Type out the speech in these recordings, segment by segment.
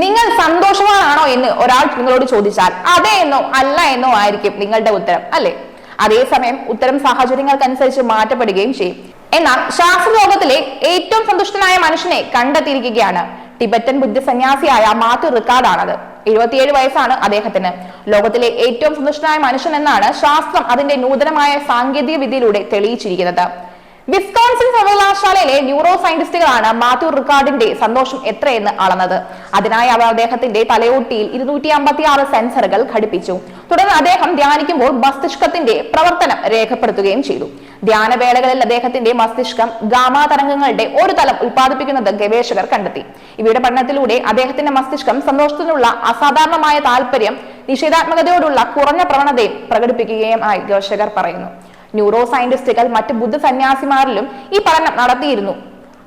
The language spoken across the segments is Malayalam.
നിങ്ങൾ സന്തോഷവാനാണോ എന്ന് ഒരാൾ നിങ്ങളോട് ചോദിച്ചാൽ അതെ എന്നോ അല്ല എന്നോ ആയിരിക്കും നിങ്ങളുടെ ഉത്തരം അല്ലെ? അതേസമയം ഉത്തരം സാഹചര്യങ്ങൾക്കനുസരിച്ച് മാറ്റപ്പെടുകയും ചെയ്യും. എന്നാൽ ശാസ്ത്രലോകത്തിലെ ഏറ്റവും സന്തുഷ്ടനായ മനുഷ്യനെ കണ്ടെത്തിയിരിക്കുകയാണ് ടിബറ്റൻ ബുദ്ധ സന്യാസിയായ മാത്യു റിക്കാർഡാണത്. എഴുപത്തിയേഴ് വയസ്സാണ് അദ്ദേഹത്തിന്. ലോകത്തിലെ ഏറ്റവും സന്തുഷ്ടനായ മനുഷ്യൻ എന്നാണ് ശാസ്ത്രം അതിന്റെ നൂതനമായ സാങ്കേതിക വിദ്യയിലൂടെ തെളിയിച്ചിരിക്കുന്നത്. വിസ്കോൺസിൻ സർവകലാശാലയിലെ ന്യൂറോ സയന്റിസ്റ്റുകളാണ് മാത്യു റിക്കാർഡിന്റെ സന്തോഷം എത്രയെന്ന് അളന്നത്. അതിനായി അവർ അദ്ദേഹത്തിന്റെ തലയോട്ടിയിൽ ഇരുന്നൂറ്റി അമ്പത്തി ആറ് സെൻസറുകൾ ഘടിപ്പിച്ചു. തുടർന്ന് അദ്ദേഹം ധ്യാനിക്കുമ്പോൾ മസ്തിഷ്കത്തിന്റെ പ്രവർത്തനം രേഖപ്പെടുത്തുകയും ചെയ്തു. ധ്യാനവേളകളിൽ അദ്ദേഹത്തിന്റെ മസ്തിഷ്കം ഗാമാ തരംഗങ്ങളുടെ ഒരു തലം ഉൽപ്പാദിപ്പിക്കുന്നത് ഗവേഷകർ കണ്ടെത്തി. ഇവയുടെ പഠനത്തിലൂടെ അദ്ദേഹത്തിന്റെ മസ്തിഷ്കം സന്തോഷത്തിനുള്ള അസാധാരണമായ താല്പര്യം നിഷേധാത്മകതയോടുള്ള കുറഞ്ഞ പ്രവണതയും പ്രകടിപ്പിക്കുകയും ഗവേഷകർ പറയുന്നു. ന്യൂറോ സയന്റിസ്റ്റുകൾ മറ്റ് ബുദ്ധ സന്യാസിമാരിലും ഈ പഠനം നടത്തിയിരുന്നു.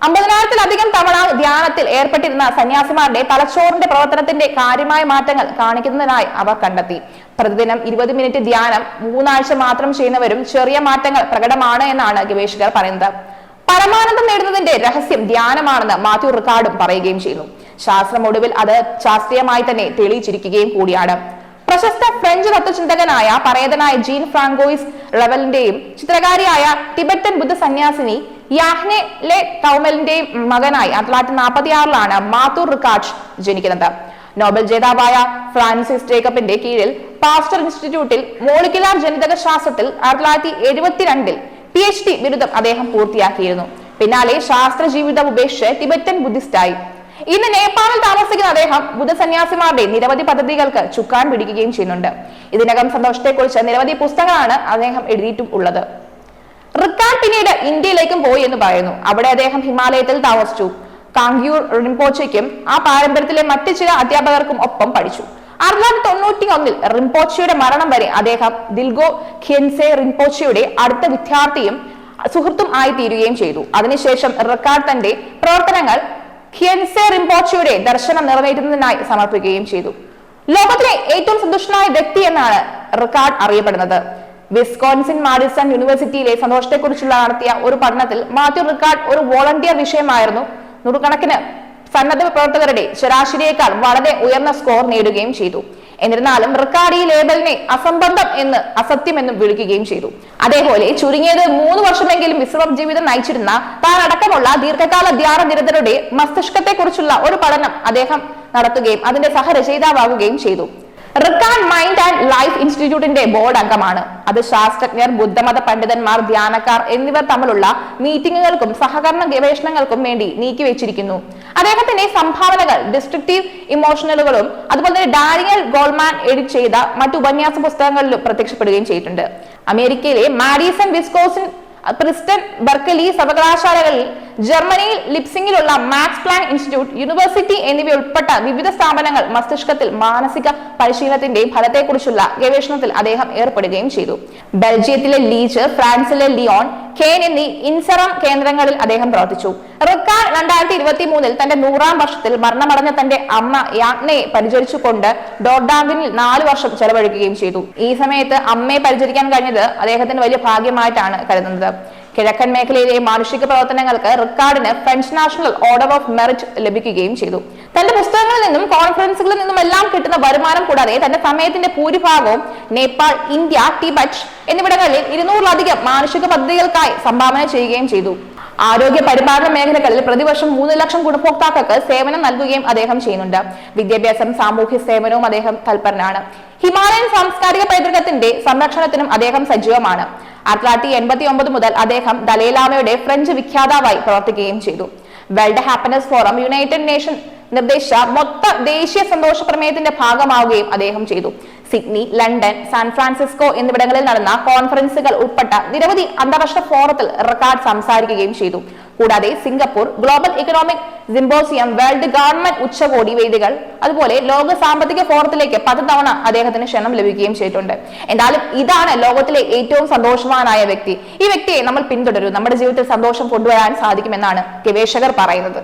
അമ്പതിനായിരത്തിലധികം തവണ ധ്യാനത്തിൽ ഏർപ്പെട്ടിരുന്ന സന്യാസിമാരുടെ തലച്ചോറിന്റെ പ്രവർത്തനത്തിന്റെ കാര്യമായ മാറ്റങ്ങൾ കാണിക്കുന്നതിനായി അവർ കണ്ടെത്തി. പ്രതിദിനം ഇരുപത് മിനിറ്റ് ധ്യാനം മൂന്നാഴ്ച മാത്രം ചെയ്യുന്നവരും ചെറിയ മാറ്റങ്ങൾ പ്രകടമാണ് എന്നാണ് ഗവേഷകർ പറയുന്നത്. പരമാനന്ദം നേടുന്നതിന്റെ രഹസ്യം ധ്യാനമാണെന്ന് മാത്യു റിക്കാർഡും പറയുകയും ചെയ്യുന്നു. ശാസ്ത്രം ഒടുവിൽ അത് ശാസ്ത്രീയമായി തന്നെ തെളിയിച്ചിരിക്കുകയും കൂടിയാണ്. പ്രശസ്ത ഫ്രഞ്ച് തത്വചിന്തകനായ പറയതനായ ജീൻ ഫ്രാങ്കോയിസ് റവലിന്റെയും ചിത്രകാരിയായ ടിബറ്റൻ ബുദ്ധ സന്യാസിനി യാഹ്നെ ലെ ടൗമലിന്റെയും മകനായി ആയിരത്തി തൊള്ളായിരത്തി നാൽപ്പത്തി ആറിലാണ് മാത്തൂർ റിക്കാർഡ് ജനിക്കുന്നത്. നോബൽ ജേതാവായ ഫ്രാൻസിസ് ജേക്കബിന്റെ കീഴിൽ പാസ്റ്റർ ഇൻസ്റ്റിറ്റ്യൂട്ടിൽ മോളിക്കുലാർ ജനിതക ശാസ്ത്രത്തിൽ ആയിരത്തി തൊള്ളായിരത്തി എഴുപത്തിരണ്ടിൽ പി എച്ച് ഡി ബിരുദം അദ്ദേഹം പൂർത്തിയാക്കിയിരുന്നു. പിന്നാലെ ശാസ്ത്ര ജീവിതം ഉപേക്ഷിച്ച് ടിബറ്റൻ ബുദ്ധിസ്റ്റായി. ഇന്ന് നേപ്പാളിൽ താമസിക്കുന്ന അദ്ദേഹം ബുദ്ധസന്യാസിമാരുടെ നിരവധി പദ്ധതികൾക്ക് ചുക്കാൻ പിടിക്കുകയും ചെയ്യുന്നുണ്ട്. ഇതിനകം സന്തോഷത്തെക്കുറിച്ച് നിരവധി പുസ്തകങ്ങളാണ് അദ്ദേഹം എഴുതിയിട്ടും ഉള്ളത്. റിക്കാൻ പിന്നീട് ഇന്ത്യയിലേക്കും പോയി എന്ന് പറയുന്നു. അവിടെ അദ്ദേഹം ഹിമാലയത്തിൽ താമസിച്ചു. കാങ്കിയൂർ റിംപോച്ചയ്ക്കും ആ പാരമ്പര്യത്തിലെ മറ്റു ചില അധ്യാപകർക്കും ഒപ്പം പഠിച്ചു. തൊള്ളായിരത്തി തൊണ്ണൂറ്റി ഒന്നിൽ റിംപോച്ചയുടെ മരണം വരെ അദ്ദേഹം ദിൽഗോ ഖെൻസെ റിംപോച്ചയുടെ അടുത്ത വിദ്യാർത്ഥിയും സുഹൃത്തും ആയി തീരുകയും ചെയ്തു. അതിനുശേഷം റിക്കാർഡ് തന്റെ പ്രവർത്തനങ്ങൾ ഖ്യൻസെ റിംപോച്ചയുടെ ദർശനം നിറവേറ്റുന്നതിനായി സമർപ്പിക്കുകയും ചെയ്തു. ലോകത്തിലെ ഏറ്റവും സന്തുഷ്ടനായ വ്യക്തി എന്നാണ് റിക്കാർഡ് അറിയപ്പെടുന്നത്. വിസ്കോൺസിൻ മാഡിസൺ യൂണിവേഴ്സിറ്റിയിലെ സന്തോഷത്തെക്കുറിച്ചുള്ള നടത്തിയ ഒരു പഠനത്തിൽ മാത്യു റിക്കാർഡ് ഒരു വോളണ്ടിയർ വിഷയമായിരുന്നു. നൂറുകണക്കിന് സന്നദ്ധ പ്രവർത്തകരുടെ ശരാശരിയേക്കാൾ വളരെ ഉയർന്ന സ്കോർ നേടുകയും ചെയ്തു. എന്നിരുന്നാലും റിക്കാർഡ് ഈ ലേബലിനെ അസംബന്ധം എന്ന് അസത്യമെന്നും വിളിക്കുകയും ചെയ്തു. അതേപോലെ ചുരുങ്ങിയത് മൂന്ന് വർഷമെങ്കിലും വിശ്രമ ജീവിതം നയിച്ചിരുന്ന താൻ അടക്കമുള്ള ദീർഘകാല ധ്യാന നിരതരുടെ മസ്തിഷ്കത്തെക്കുറിച്ചുള്ള ഒരു പഠനം അദ്ദേഹം നടത്തുകയും അതിന്റെ സഹരചയിതാവാകുകയും ചെയ്തു. റിക്കാർഡ് മൈൻഡ് ആൻഡ് ലൈഫ് ഇൻസ്റ്റിറ്റ്യൂട്ടിന്റെ ബോർഡ് അംഗമാണ്. അത് ശാസ്ത്രജ്ഞർ ബുദ്ധമത പണ്ഡിതന്മാർ ധ്യാനക്കാർ എന്നിവർ തമ്മിലുള്ള മീറ്റിംഗുകൾക്കും സഹകരണ ഗവേഷണങ്ങൾക്കും വേണ്ടി നീക്കിവെച്ചിരിക്കുന്നു. അദ്ദേഹത്തിന്റെ സംഭാവനകൾ ഡിസ്ട്രിക്റ്റീവ് ഇമോഷണലുകളും അതുപോലെ തന്നെ ഡാനിയൽ ഗോൾമാൻ എഡിറ്റ് ചെയ്ത മറ്റു ഉപന്യാസ പുസ്തകങ്ങളിലും പ്രത്യക്ഷപ്പെടുകയും ചെയ്തിട്ടുണ്ട്. അമേരിക്കയിലെ മാഡീസൺ വിസ്കോസിൻ പ്രിസ്റ്റൺ ബർക്കലി സർവകലാശാലകളിൽ ജർമ്മനിയിൽ ലിപ്സിംഗിലുള്ള മാക്സ് പ്ലാൻ ഇൻസ്റ്റിറ്റ്യൂട്ട് യൂണിവേഴ്സിറ്റി എന്നിവ ഉൾപ്പെട്ട വിവിധ സ്ഥാപനങ്ങൾ മസ്തിഷ്കത്തിൽ മാനസിക പരിശീലനത്തിന്റെ ഫലത്തെക്കുറിച്ചുള്ള ഗവേഷണത്തിൽ അദ്ദേഹം ഏർപ്പെടുകയും ചെയ്തു. ബെൽജിയത്തിലെ ലീച്ച് ഫ്രാൻസിലെ ലിയോൺ കെയ്ൻ എന്നീ ഇൻസറം കേന്ദ്രങ്ങളിൽ അദ്ദേഹം പ്രവർത്തിച്ചു. റിക്കാർഡ് രണ്ടായിരത്തി ഇരുപത്തി മൂന്നിൽ തന്റെ നൂറാം വർഷത്തിൽ മരണമടഞ്ഞ തന്റെ അമ്മ യാഗ്നയെ പരിചരിച്ചുകൊണ്ട് ഡോർഡാവിനിൽ നാല് വർഷം ചെലവഴിക്കുകയും ചെയ്തു. ഈ സമയത്ത് അമ്മയെ പരിചരിക്കാൻ കഴിഞ്ഞത് അദ്ദേഹത്തിന് വലിയ ഭാഗ്യമായിട്ടാണ് കരുതുന്നത്. കിഴക്കൻ മേഖലയിലെ മാനുഷിക പ്രവർത്തനങ്ങൾക്ക് റിക്കാർഡിന് French national order of merit ലഭിക്കുകയും ചെയ്തു. തന്റെ പുസ്തകങ്ങളിൽ നിന്നും കോൺഫറൻസുകളിൽ നിന്നും എല്ലാം കിട്ടുന്ന വരുമാനം കൂടാതെ തന്റെ സമയത്തിന്റെ ഭൂരിഭാഗവും നേപ്പാൾ ഇന്ത്യ ടിബറ്റ് എന്നിവിടങ്ങളിൽ ഇരുന്നൂറിലധികം മാനുഷിക പദ്ധതികൾക്കായി സംഭാവന ചെയ്യുകയും ചെയ്തു. ആരോഗ്യ പരിപാലന മേഖലകളിൽ പ്രതിവർഷം മൂന്ന് ലക്ഷം ഗുണഭോക്താക്കൾക്ക് സേവനം നൽകുകയും അദ്ദേഹം ചെയ്യുന്നുണ്ട്. വിദ്യാഭ്യാസം സാമൂഹ്യ സേവനവും അദ്ദേഹം തൽപരനാണ്. ഹിമാലയൻ സാംസ്കാരിക പൈതൃകത്തിന്റെ സംരക്ഷണത്തിനും അദ്ദേഹം സജീവമാണ്. ആയിരത്തി തൊള്ളായിരത്തി എൺപത്തി ഒമ്പത് മുതൽ അദ്ദേഹം ദലൈലാമയുടെ ഫ്രഞ്ച് വിഖ്യാതാവായി പ്രവർത്തിക്കുകയും ചെയ്തു. World happiness forum united nation നിർദ്ദേശിച്ച മൊത്ത ദേശീയ സന്തോഷ പ്രമേയത്തിന്റെ ഭാഗമാവുകയും അദ്ദേഹം ചെയ്തു. സിഡ്നി ലണ്ടൻ സാൻ ഫ്രാൻസിസ്കോ എന്നിവിടങ്ങളിൽ നടന്ന കോൺഫറൻസുകൾ ഉൾപ്പെട്ട നിരവധി അന്താരാഷ്ട്ര ഫോറത്തിൽ റെക്കാർഡ് സംസാരിക്കുകയും ചെയ്തു. കൂടാതെ Singapore global economic symposium world government ഉച്ചകോടി വേദികൾ അതുപോലെ ലോക സാമ്പത്തിക ഫോറത്തിലേക്ക് പത്ത് തവണ അദ്ദേഹത്തിന് ക്ഷണം ലഭിക്കുകയും ചെയ്തിട്ടുണ്ട്. എന്നാലും ഇതാണ് ലോകത്തിലെ ഏറ്റവും സന്തോഷവാനായ വ്യക്തി. ഈ വ്യക്തിയെ നമ്മൾ പിന്തുടരും. നമ്മുടെ ജീവിതത്തിൽ സന്തോഷം കൊണ്ടുവരാൻ സാധിക്കുമെന്നാണ് ഗവേഷകർ പറയുന്നത്.